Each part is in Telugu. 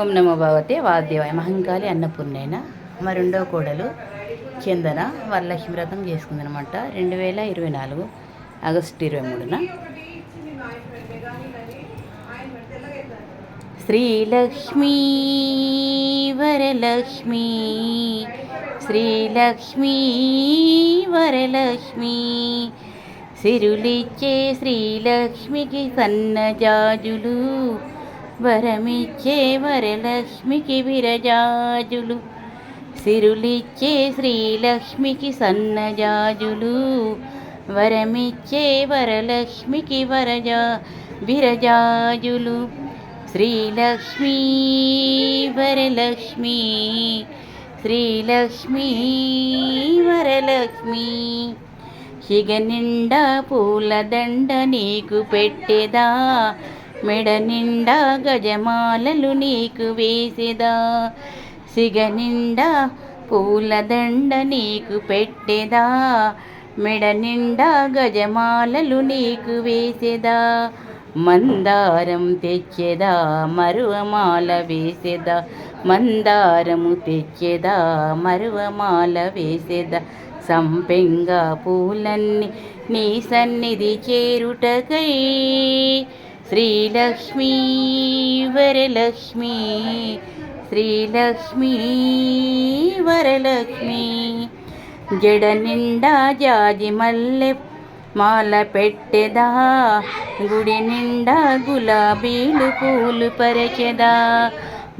ఓం నమో భగవతే వాద్యవాయ మహంకాళి అన్నపూర్ణైన. మా రెండో కోడలు చందన వరలక్ష్మి వ్రతం చేసుకుందనమాట. రెండు వేల ఇరవై నాలుగు ఆగస్టు ఇరవై మూడున. శ్రీలక్ష్మీ వరలక్ష్మీ శ్రీలక్ష్మీ వరలక్ష్మీ సిరులిచ్చే శ్రీలక్ష్మికి సన్నజాజులు వరమిచ్చే వరలక్ష్మికి విరజాజులు. సిరులిచ్చే శ్రీలక్ష్మికి సన్నజాజులు. వరమిచ్చే వరలక్ష్మికి వరజా విరజాజులు. శ్రీలక్ష్మీ వరలక్ష్మీ శ్రీలక్ష్మీ వరలక్ష్మీ. శిగ నిండా పూలదండ నీకు పెట్టెదా? మెడ నిండా గజమాలలు నీకు వేసేదా. సిగ నిండా పూలదండ నీకు పెట్టేదా. మెడ నిండా గజమాలలు నీకు వేసేదా. మందారం తెచ్చేదా మరువమాల వేసేదా. మందారము తెచ్చేదా మరువమాల వేసేదా. సంపెంగ పూలన్నీ నీ సన్నిధి చేరుటకై శ్రీలక్ష్మీ వరలక్ష్మీ. శ్రీలక్ష్మీ వరలక్ష్మీ. జడ నిండా జాజి మల్లె మాల పెట్టెదా. గుడి నిండా గులాబీలు పూలు పరచెదా.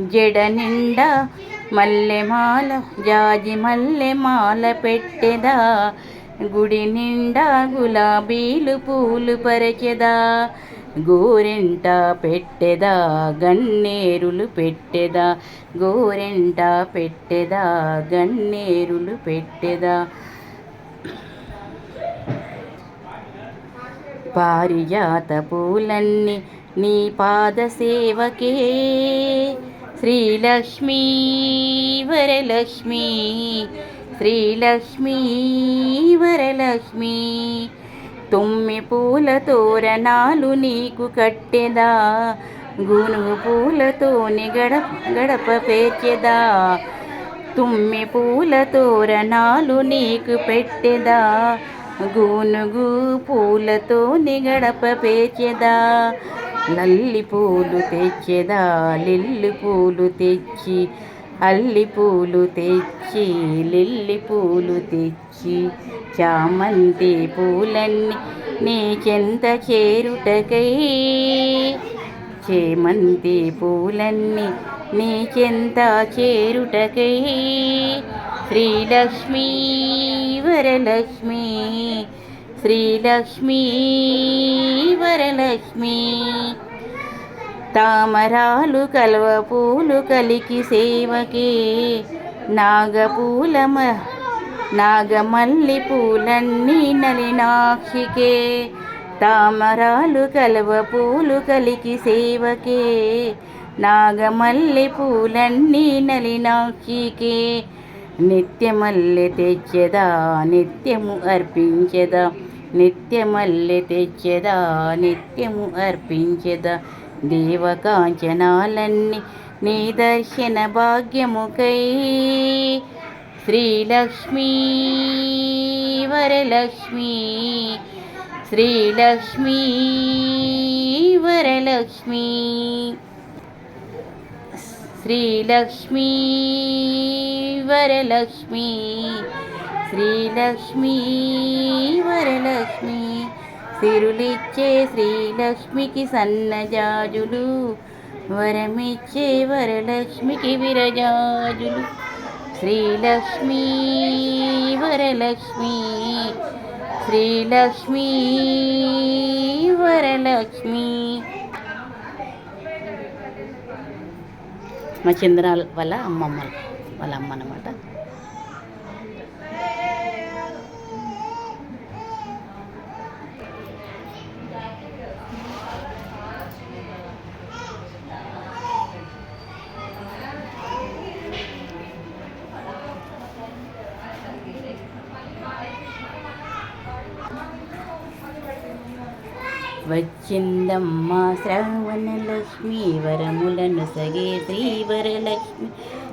జడ నిండా మల్లె మాల జాజి మల్లె మాల పెట్టెదా. గుడి నిండా గులాబీలు పూలు పరచెదా. గోరెంట పెట్టెదా గన్నేరులు పెట్టెదా గోరెంట పెట్టెదా గన్నేరులు పెట్టెదా. పారిజాత పూలన్నీ నీ పాద సేవకే. శ్రీలక్ష్మీ వరలక్ష్మీ శ్రీలక్ష్మీ వరలక్ష్మీ. తుమ్మి పూల తోరణాలు నీకు కట్టెదా? గునుగు పూలతోని గడప గడప పేర్చెదా? తుమ్మి పూల తోరణాలు నీకు పెట్టెదా? గూనుగు పూలతో గడప పేర్చెదా? లల్లి పూలు తెచ్చెదా? లిల్లి పూలు తెచ్చి అల్లి పూలు తెచ్చి లిల్లి పూలు తెచ్చి చామంతి పూలన్నీ నీ చెంత చేరుటకై? చేమంతి పూలన్నీ నీ చెంత చేరుటకై? శ్రీలక్ష్మీ వరలక్ష్మి శ్రీలక్ష్మీ వరలక్ష్మి. తామరాలు కలవ పూలు కలికి సేవకే. నాగపూల నాగమల్లి పూలన్నీ నలినాక్షికే తామరాలు కలవ పూలు కలికి సేవకే. నాగమల్లి పూలన్నీ నలినాక్షికే నిత్యమల్లె తెచ్చెదా నిత్యము అర్పించెదా. నిత్యమల్లె తెచ్చెదా నిత్యము అర్పించెదా. దేవకాంచనాలన్నీ నీ దర్శన భాగ్యముకై. శ్రీలక్ష్మీ వరలక్ష్మీ శ్రీలక్ష్మీ వరలక్ష్మీ. శ్రీలక్ష్మీ వరలక్ష్మీ శ్రీలక్ష్మీ వరలక్ష్మీ. సిరులిచ్చే శ్రీలక్ష్మికి సన్నజాజులు వరమిచ్చే వరలక్ష్మికి విరజాజులు. శ్రీలక్ష్మి వరలక్ష్మి శ్రీలక్ష్మి వరలక్ష్మి. మా చంద్రాల వాళ్ళ అమ్మమ్మ వాళ్ళ అమ్మ అన్నమాట. వచ్చిందమ్మ శ్రావణ లక్ష్మి వరములను సగే శ్రీవరలక్ష్మి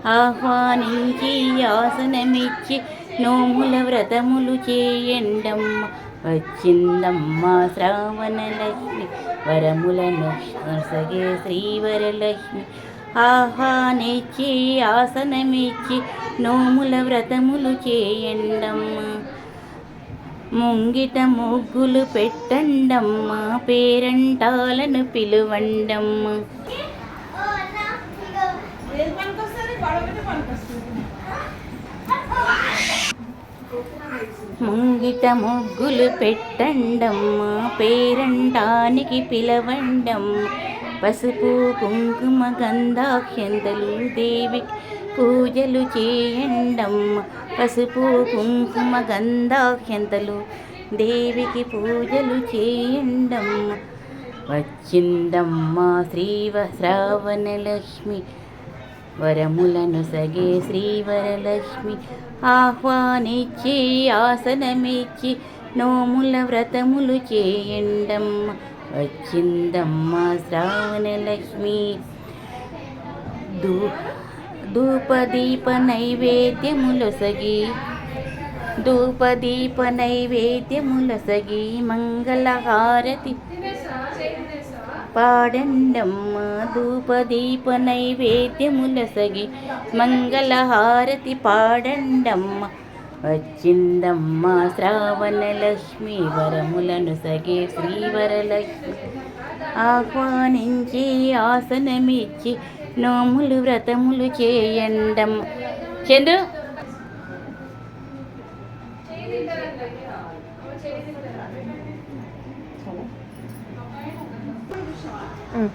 ఆహ్వానించి ఆసనమిచ్చి నోముల వ్రతములు చేయండమ్మ. వచ్చిందమ్మ శ్రావణ లక్ష్మి వరములను సగే శ్రీవరలక్ష్మి ఆహ్వానించి ఆసనమిచ్చి నోముల వ్రతములు చేయండమ్మ. ముంగిట ముగ్గులు పెట్టండమ్మ పేరంటాలను పిలువండమ్మ. ముంగిట ముగ్గులు పెట్టండమ్మ పేరంటానికి పిలవండమ్మ. పసుపు కుంకుమ గంధాక్షంతలు దేవికి పూజలు చేయండమ్మ. పసుపు కుంకుమ గంధాక్షంతలు దేవికి పూజలు చేయండమ్మ. వచ్చిందమ్మ శ్రీవ శ్రావణలక్ష్మి వరములను సగే శ్రీవరలక్ష్మి. ఆహ్వానిచ్చి ఆసనమిచ్చి నోముల వ్రతములు చేయండమ్మ. వచ్చిందమ్మ శ్రావణ లక్ష్మి ధూపదీప నైవేద్యములొసగి ధూపదీప నైవేద్యములసగి మంగళహారతి పాడండమ్మ. ధూపదీప నైవేద్యములసగి మంగళహారతి పాడండమ్మ. వచ్చిందమ్మ శ్రావణలక్ష్మి వరములను సగే శ్రీవరలక్ష్మి. ఆహ్వానించి ఆసనమిచ్చి నోములు వ్రతములు చేయండం చందు! Mm.